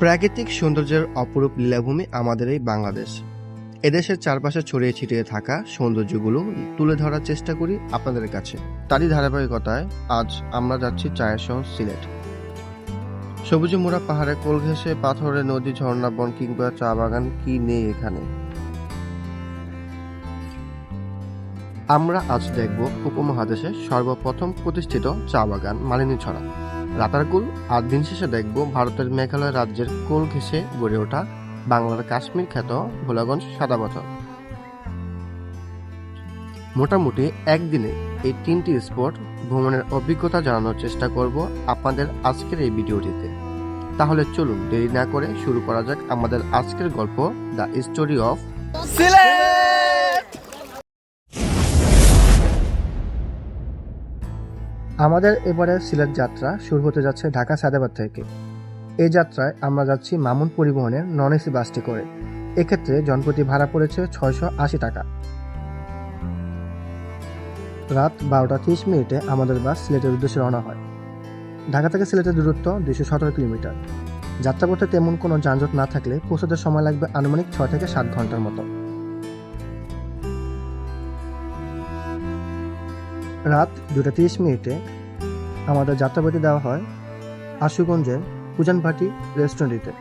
প্রাকৃতিক সৌন্দর্যের অপরূপ লীলাভূমি আমাদের এই বাংলাদেশ। এদেশের চারপাশে ছড়িয়ে ছিটিয়ে থাকা সৌন্দর্যগুলো তুলে ধরার চেষ্টা করি আপনাদের কাছে। তারই ধারাবাহিকতায় আজ আমরা যাচ্ছি চায়ের শহর সিলেট। সবুজে মোড়া পাহাড়ে কোল ঘেঁষে পাথরের নদী ঝর্ণা বন কিংবা চা বাগান কি নেই এখানে? আমরা আজ দেখব উপমহাদেশের সর্বপ্রথম প্রতিষ্ঠিত চা বাগান মালিনীছড়া রাতারকুল, আর দিন শেষে দেখব ভারতের মেঘালয় রাজ্যের কোল ঘেঁষে গড়ে ওঠা বাংলার কাশ্মীর খ্যাত ভোলাগঞ্জ সাদা পাথর। মোটামুটি একদিনে এই তিনটি স্পট ভ্রমণের অভিজ্ঞতা জানানোর চেষ্টা করব আপনাদের আজকের এই ভিডিওটিতে। তাহলে চলুন দেরি না করে শুরু করা যাক আমাদের আজকের গল্প দ্য স্টোরি অফ আমাদের এবারে সিলেট যাত্রা শুরু হতে যাচ্ছে ঢাকা সাদেবাদ থেকে। এই যাত্রায় আমরা যাচ্ছি মামুন পরিবহনের নন এসি বাসটি করে। এক্ষেত্রে জনপ্রতি ভাড়া পড়েছে ছয়শো আশি টাকা। রাত বারোটা তিরিশ মিনিটে আমাদের বাস সিলেটের উদ্দেশ্যে রওনা হয়। ঢাকা থেকে সিলেটের দূরত্ব দুইশো সতেরো কিলোমিটার। যাত্রাপথে তেমন কোনো যানজট না থাকলে পৌঁছতে সময় লাগবে আনুমানিক ছয় থেকে সাত ঘণ্টার মতো। রাত দুটা তিরিশ মিনিটে আমাদের যাত্রাবাতি দেওয়া হয় আশুগঞ্জের পূজানভাটি রেস্টুরেন্টটিতে।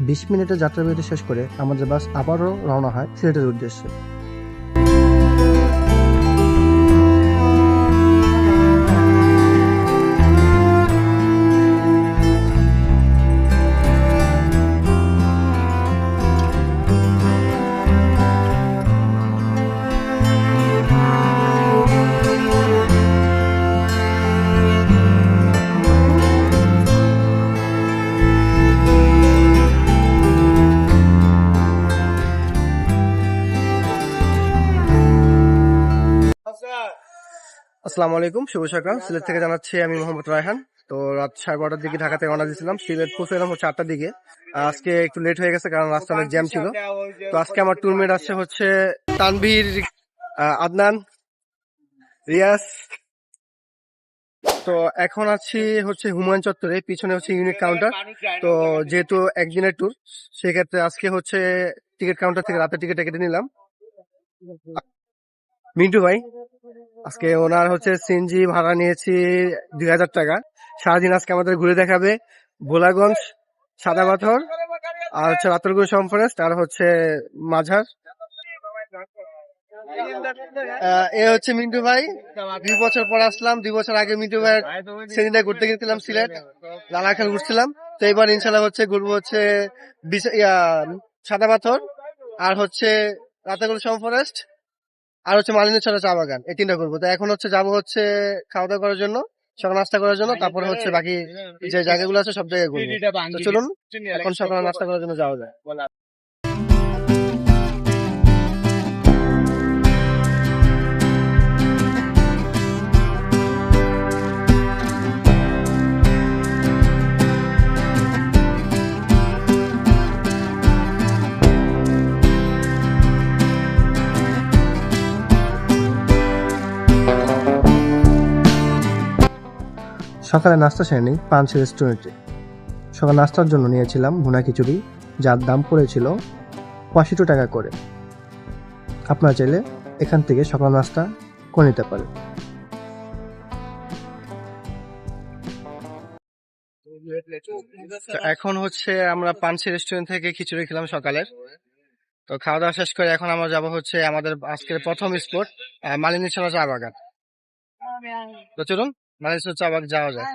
বিশ মিনিটের যাত্রাবিরতি শেষ করে আমাদের বাস আবারও রওনা হয় সিলেটের উদ্দেশ্যে। আসসালামু আলাইকুম, শুভ সকাল। সিলেট থেকে জানাচ্ছি আমি মোহাম্মদ রায়হান। তো রাত সাড়ে বারোটার দিকে ঢাকা থেকে রওনা দিয়েছিলাম। সিলেট পৌঁছলাম হচ্ছে আটটার দিকে। আজকে একটু লেট হয়ে গেছে কারণ রাস্তা অনেক জ্যাম ছিল। তো আজকে আমার টুরমেট আসছে হচ্ছে তানভীর আদনান রিয়াস তো এখন আছি হচ্ছে হুমায়ুন চত্বরে, পিছনে হচ্ছে ইউনিট কাউন্টার তো যেহেতু একদিনের ট্যুর সেক্ষেত্রে আজকে হচ্ছে টিকিট কাউন্টার থেকে রাতের টিকিট কেটে নিলাম। মিন্টু ভাই আজকে ওনার হচ্ছে সিএনজি ভাড়া নিয়েছি দুই হাজার টাকা। সারাদিন আজকে আমাদের ঘুরে দেখাবে ভোলাগঞ্জ, সাদা পাথর, আর হচ্ছে রাতরগুল ফরেস্ট, আর হচ্ছে মাঝার। এ হচ্ছে মিন্টু ভাই। দুই বছর পর আসলাম, দুই বছর আগে মিন্টু ভাই সেদিনটা ঘুরতে গেছিলাম সিলেট, লালাখাল ঘুরছিলাম। তো এবার ইনশাল্লাহ হচ্ছে ঘুরবো হচ্ছে সাদা পাথর, আর হচ্ছে রাতাগুল সম ফরেস্ট আর হচ্ছে মালিনী ছড়া চা বাগান এই তিনটা করব। তো এখন হচ্ছে যাব হচ্ছে খাওয়া দাওয়া করার জন্য সকাল নাস্তা করার জন্য তারপরে হচ্ছে বাকি যে জায়গাগুলো আছে সব জায়গায় ঘুরবো। চলুন এখন সকাল নাস্তা করার জন্য যাওয়া যায়। সকালে নাস্তা সেরে নিই পাঞ্চ রেস্টুরেন্টে সকাল নাস্তার জন্য নিয়েছিলাম ভুনা খিচুড়ি, যার দাম পড়েছিল পঁয়ষট্টি টাকা করে। আপনারা চাইলে এখান থেকে সকাল নাস্তা করে নিতে পারেন। এখন হচ্ছে আমরা পানসি রেস্টুরেন্ট থেকে খিচুড়ি খেলাম সকালের। তো খাওয়া দাওয়া শেষ করে এখন আমরা যাব হচ্ছে আমাদের আজকের প্রথম স্পট মালিনী ছড়া চা বাগান। তো চলুন। ছড়া চা বাগ যাওয়া যায়।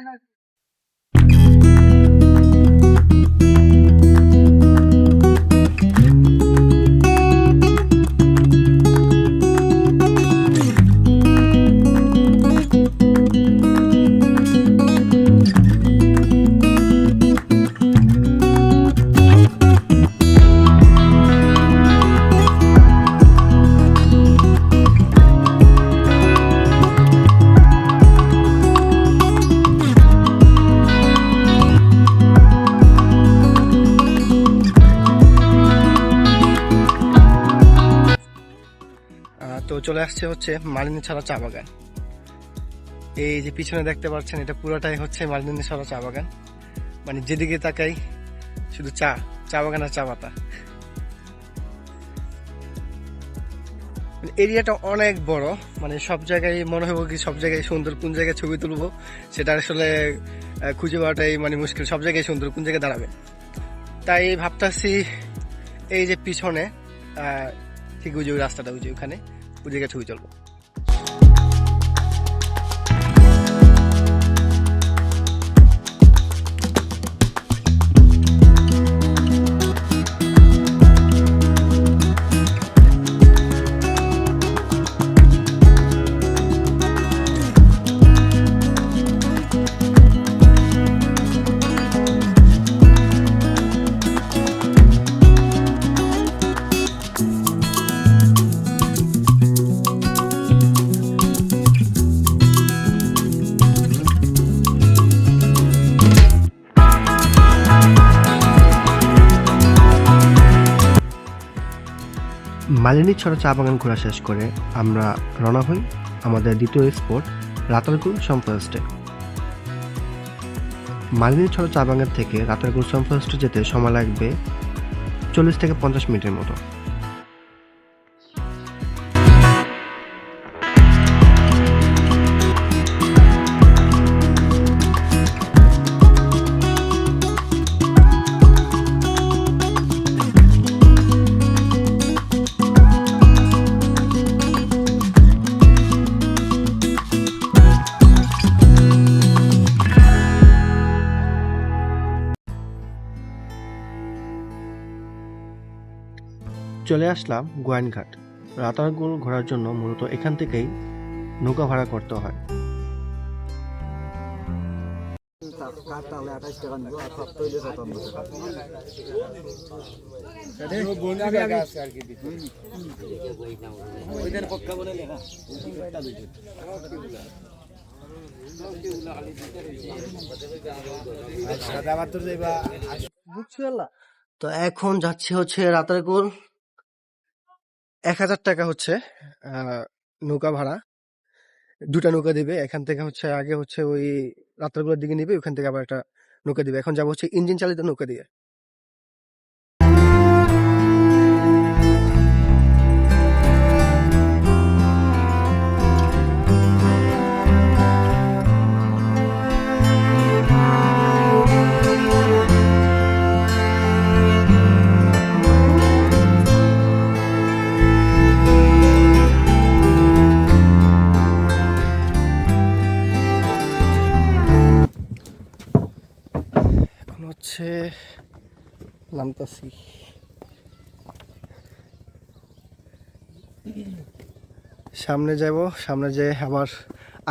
আসছে হচ্ছে মালিনী ছড়া চা বাগান। এই যে পিছনে দেখতে পাচ্ছেন, এটা পুরোটাই হচ্ছে মালিনী ছড়া চা বাগান। মানে যেদিকে তাকাই, শুধু চা চা বাগান আর চা পাতা। এরিয়াটা অনেক বড় মানে সব জায়গায় মনে হবে কি সব জায়গায় সুন্দর, কোন জায়গায় ছবি তুলবো, সেটা আসলে খুঁজে পাওয়াটাই মানে মুশকিল, সব জায়গায় সুন্দর, কোন জায়গায় দাঁড়াবে। তাই ভাবতাছি, এই যে পিছনে ঠিক ওই রাস্তাটা, ওই ওখানে ওই জায়গায় ছবি তুলবো। মালিনী ছড়া চা বাগান ঘোরা শেষ করে আমরা রওনা হই আমাদের দ্বিতীয় স্পট রাতারগুল সম্পরেস্টে মালিনী ছড়া চা বাগান থেকে রাতারগুল সম্পরেস্টে যেতে সময় লাগবে চল্লিশ থেকে পঞ্চাশ মিনিটের মতো। চলে আসলাম গোয়াইনঘাট। রাতারগুল ঘোরার জন্য মূলত এখান থেকেই নৌকা ভাড়া করতে হয়। তো এখন যাচ্ছে হচ্ছে রাতারগুল এক হাজার টাকা হচ্ছে নৌকা ভাড়া। দুটা নৌকা দিবে, এখান থেকে হচ্ছে আগে হচ্ছে ওই রাত্রেগুলোর দিকে নিবে, ওখান থেকে আবার একটা নৌকা দিবে। এখন যাব হচ্ছে ইঞ্জিন চালিত নৌকা দিয়ে। নামতাছি সামনে যাব সামনে যে আবার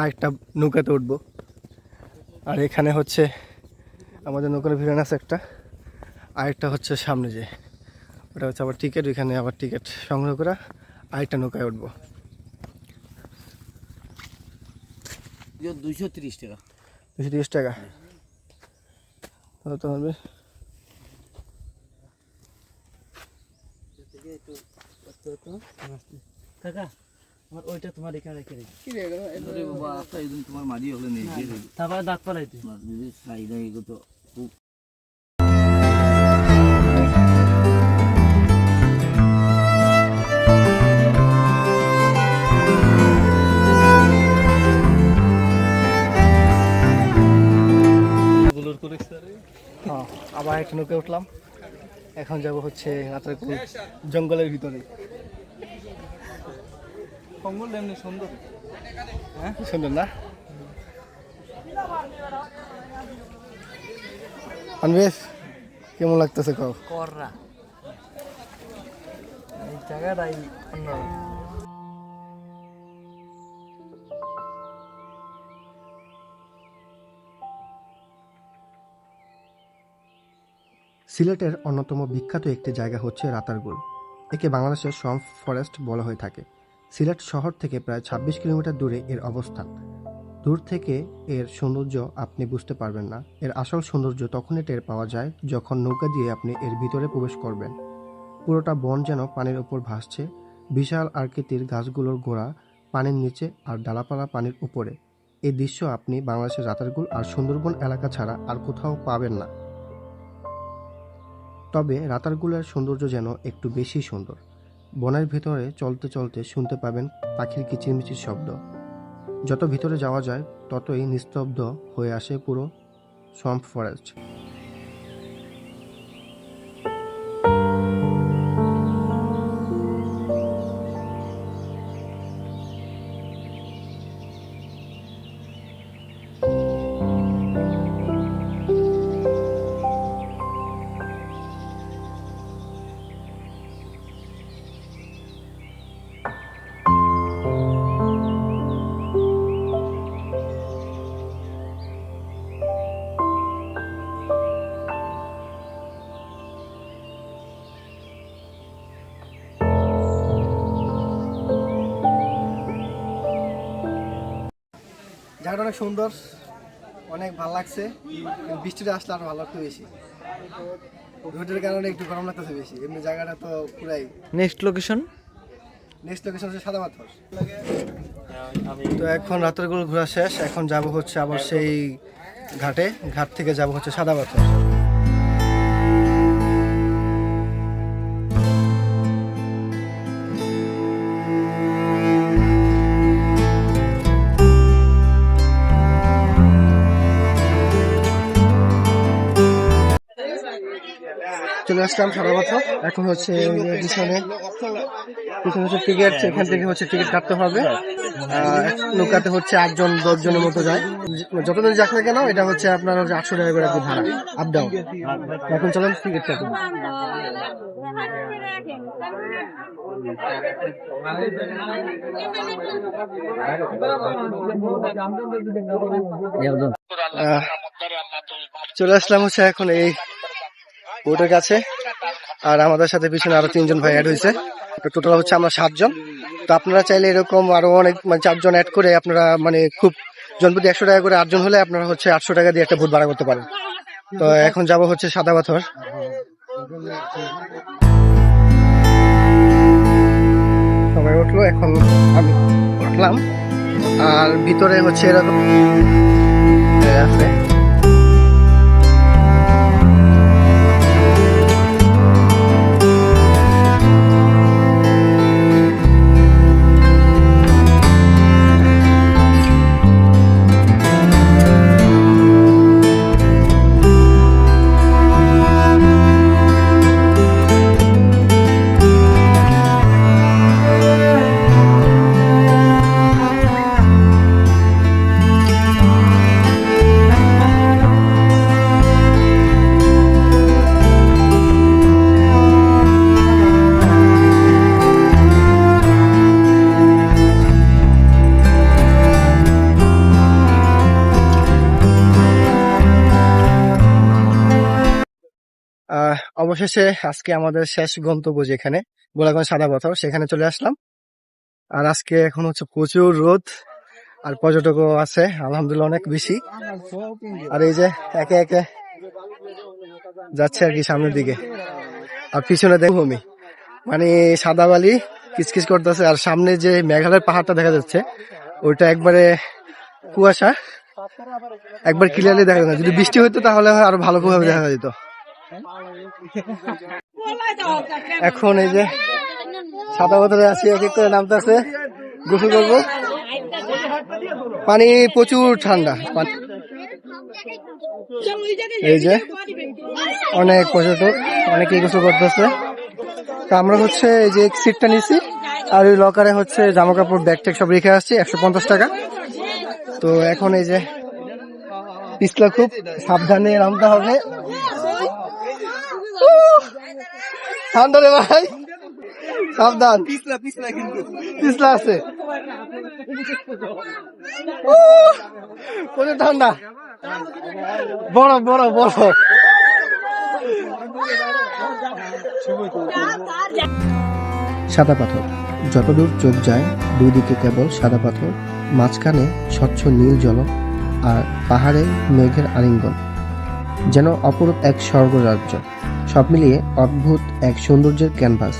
আরেকটা নৌকাতে উঠবো। আর এখানে হচ্ছে আমাদের নৌকার ভিড়ান আছে একটা আরেকটা হচ্ছে সামনে যে ওটা হচ্ছে আবার টিকিট ওইখানে আবার টিকিট সংগ্রহ করা আরেকটা নৌকায় উঠবো। দুইশো তিরিশ টাকা। দুশো তিরিশ টাকা। তাহলে তো হবে? কাকা আমার ওইটা তোমার এখানে রেখে বাবা একদম তোমার মাঝি হলে নেই তারপরে দাঁত পালাইতে। যদি চাহিদা এগুলো তো খুব হ্যাঁ আবার একটা নৌকে উঠলাম। এখন যাব হচ্ছে আতারকুল জঙ্গলের ভিতরে। জঙ্গল এমনি সুন্দর। হ্যাঁ? সুন্দর না? আনবেশ কেমন লাগতেছে কর কররা। এই জায়গাটাই অন্য সিলেটের অন্যতম বিখ্যাত একটি জায়গা হচ্ছে রাতারগুল। একে বাংলাদেশের সম ফরেস্ট বলা হয়ে থাকে। সিলেট শহর থেকে প্রায় ছাব্বিশ কিলোমিটার দূরে এর অবস্থান। দূর থেকে এর সৌন্দর্য আপনি বুঝতে পারবেন না। এর আসল সৌন্দর্য তখনই টের পাওয়া যায় যখন নৌকা দিয়ে আপনি এর ভিতরে প্রবেশ করবেন। পুরোটা বন যেন পানির ওপর ভাসছে। বিশাল আকৃতির গাছগুলোর গোড়া পানির নিচে আর ডালাপালা পানির উপরে। এই দৃশ্য আপনি বাংলাদেশের রাতারগুল আর সুন্দরবন এলাকা ছাড়া আর কোথাও পাবেন না। তবে রাতারগুলার সৌন্দর্য যেন একটু বেশি সুন্দর। বনের ভেতরে চলতে চলতে শুনতে পাবেন পাখির কিচিরমিচির শব্দ। যত ভিতরে যাওয়া যায়, ততই নিস্তব্ধ হয়ে আসে পুরো সোয়াম্প ফরেস্ট। জায়গাটা অনেক সুন্দর অনেক ভালো লাগছে। বৃষ্টিটা আসলে আরও ভালো লাগতো বেশি। রোডের কারণে একটু গরম লাগতেছে বেশি। এমনি জায়গাটা তো পুরাই নেক্সট লোকেশন নেক্সট লোকেশন হচ্ছে সাদা পাথর। তো এখন রাতেরগুলো ঘোরা শেষ। এখন যাব হচ্ছে আবার সেই ঘাটে। ঘাট থেকে যাব হচ্ছে সাদা পাথর। চলে আসলাম সাদা পাথর এখন হচ্ছে পিছনে পিছনে হচ্ছে টিকিট এখান থেকে হচ্ছে টিকিট কাটতে হবে। নৌকাতে হচ্ছে আটজন দশ জনের মতো যায়। যতদিন যাক না কেন, এটা হচ্ছে আপনার হচ্ছে আটশো টাকা করে ভাড়া আপ ডাউন এখন চলেন টিকিট কাটুন চলে আসলাম হচ্ছে এখন এই বোটের কাছে। আর আমাদের সাথে পিছনে আরও তিনজন ভাই অ্যাড হয়েছে। টোটাল হচ্ছে আমরা সাতজন। তো আপনারা চাইলে এরকম আরও অনেক মানে চারজন অ্যাড করে আপনারা মানে খুব জনপ্রতি একশো টাকা করে আটজন হলে আপনারা হচ্ছে আটশো টাকা দিয়ে একটা ভোট ভাড়া করতে পারেন। তো এখন যাব হচ্ছে সাদা পাথর। সবাই উঠল, এখন আমি উঠলাম। আর ভিতরে হচ্ছে এরকম আছে। অবশেষে আজকে আমাদের শেষ গন্তব্য যেখানে, গোলাগঞ্জ সাদা পাথর, সেখানে চলে আসলাম। আর আজকে এখন হচ্ছে প্রচুর রোদ, আর পর্যটকও আছে, আলহামদুলিল্লাহ অনেক বেশি। আর এই যে একে একে যাচ্ছে আর কি সামনের দিকে। আর পিছনে দেখো আমি মানে সাদা বালি কিচকিচ করতেছে, আর সামনে যে মেঘালয়ের পাহাড়টা দেখা যাচ্ছে, ওইটা একবারে কুয়াশা। একবার ক্লিয়ারলি দেখা যায় যদি বৃষ্টি হতো তাহলে আরও ভালো ভাবে দেখা যেত। এখন এই যে সাদা বোতলে আছি এক এক করে নামতেছে। গোসল করব। পানি প্রচুর ঠান্ডা। এই যে অনেক পর্যটক, অনেকেই গোসল করতেছে। তো আমরা হচ্ছে এই যে সিটটা নিছি, আর ওই লকারে হচ্ছে জামা কাপড় ব্যাগ ট্যাগ সব রেখে আসছি, একশো পঞ্চাশ টাকা। তো এখন এই যে, পিছলা খুব সাবধানে নামতে হবে। ঠান্ডা রে ভাই। সাবধান। পিছলা পিছলা কিন্তু। পিছলা আছে। প্রচুর ঠান্ডা। বড় বড় বড়। সাদা পাথর। যতদূর চোখ যায় দুই দিকে কেবল সাদা পাথর মাঝখানে স্বচ্ছ নীল জল আর পাহাড়ে মেঘের আলিঙ্গন যেন অপরূপ এক স্বর্গরাজ্য। সব মিলিয়ে অদ্ভুত এক সৌন্দর্যের ক্যানভাস।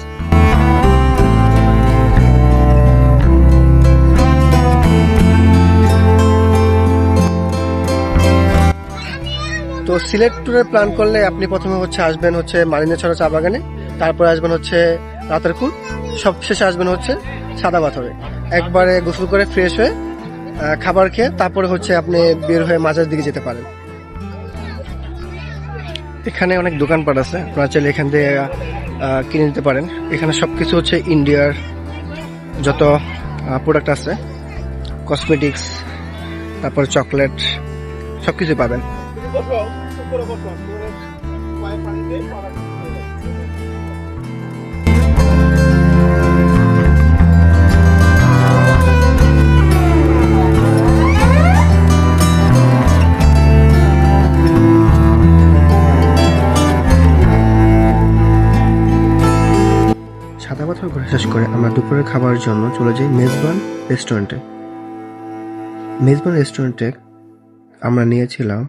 তো সিলেট ট্যুরের প্ল্যান করলে আপনি প্রথমে হচ্ছে আসবেন হচ্ছে মালিনেছড়া চা বাগানে, তারপরে আসবেন হচ্ছে রাতারকুল সব শেষে আসবেন হচ্ছে সাদা পাথরে। একবারে গোসল করে ফ্রেশ হয়ে খাবার খেয়ে তারপরে হচ্ছে আপনি বের হয়ে মাঝের দিকে যেতে পারেন। এখানে অনেক দোকানপাট আছে। আপনারা চাইলে এখান থেকে কিনে নিতে পারেন। এখানে সব কিছু হচ্ছে ইন্ডিয়ার যত প্রোডাক্ট আছে কসমেটিক্স তারপর চকলেট সবকিছু পাবেন। শেষ করে আমরা দুপুরের খাবারের জন্য চলে যাই মেজবান রেস্টুরেন্টে। মেজবান রেস্টুরেন্টে আমরা নিয়েছিলাম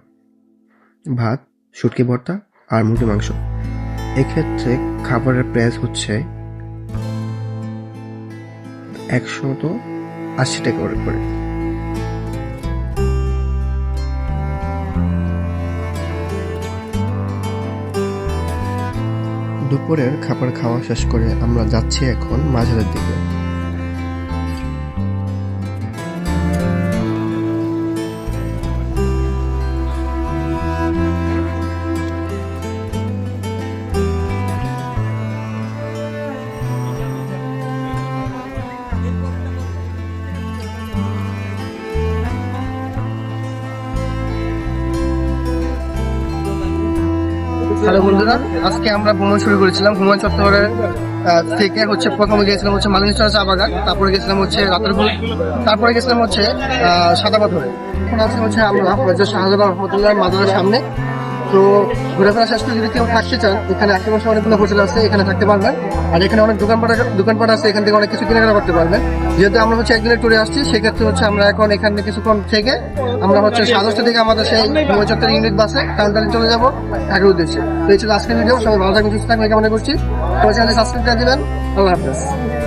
ভাত, শুটকি ভর্তা আর মুরগি মাংস। এক্ষেত্রে খাবারের প্রাইস হচ্ছে একশত আশি টাকা করে। দুপুরের খাবার খাওয়া শেষ করে আমরা যাচ্ছি এখন মাঝারের দিকে। বন্ধুরা আজকে আমরা ভ্রমণ শুরু করেছিলাম চত্বরের আহ, থেকে হচ্ছে প্রথমে গিয়েছিলাম হচ্ছে মালিনীশ্বর চা বাগান তারপরে গেছিলাম হচ্ছে রাতারপুর তারপরে গেছিলাম হচ্ছে সাদা পাথরে এখন আছে হচ্ছে আমরা হচ্ছে শাহজালাল রহমতুল্লাহ মাদারের সামনে। তো ঘোরাফেরা শেষ যদি কেউ থাকতে চান, এখানে আশেপাশে অনেকগুলো হোটেল আছে, এখানে থাকতে পারবেন। আর এখানে অনেক দোকানপাট দোকানপাট আছে, এখান থেকে অনেক কিছু কেনাকাটা করতে পারবেন। যেহেতু আমরা হচ্ছে একদিনের ট্যুরে আসছি, সেক্ষেত্রে হচ্ছে আমরা এখন এখানে কিছুক্ষণ থেকে আমরা হচ্ছে সাড়ে দশটা থেকে আমাদের সেই ভূমচত্বর ইউনিট বাসে কান্তালি চলে যাব ঢাকার উদ্দেশ্যে। তো এই ছিল আজকের ভিডিও সবাই ভালো থাকবেন, সুস্থ থাকবেন কামনা করছি। তো চ্যানেল সাবস্ক্রাইব করে দিবেন। আল্লাহ হাফেজ।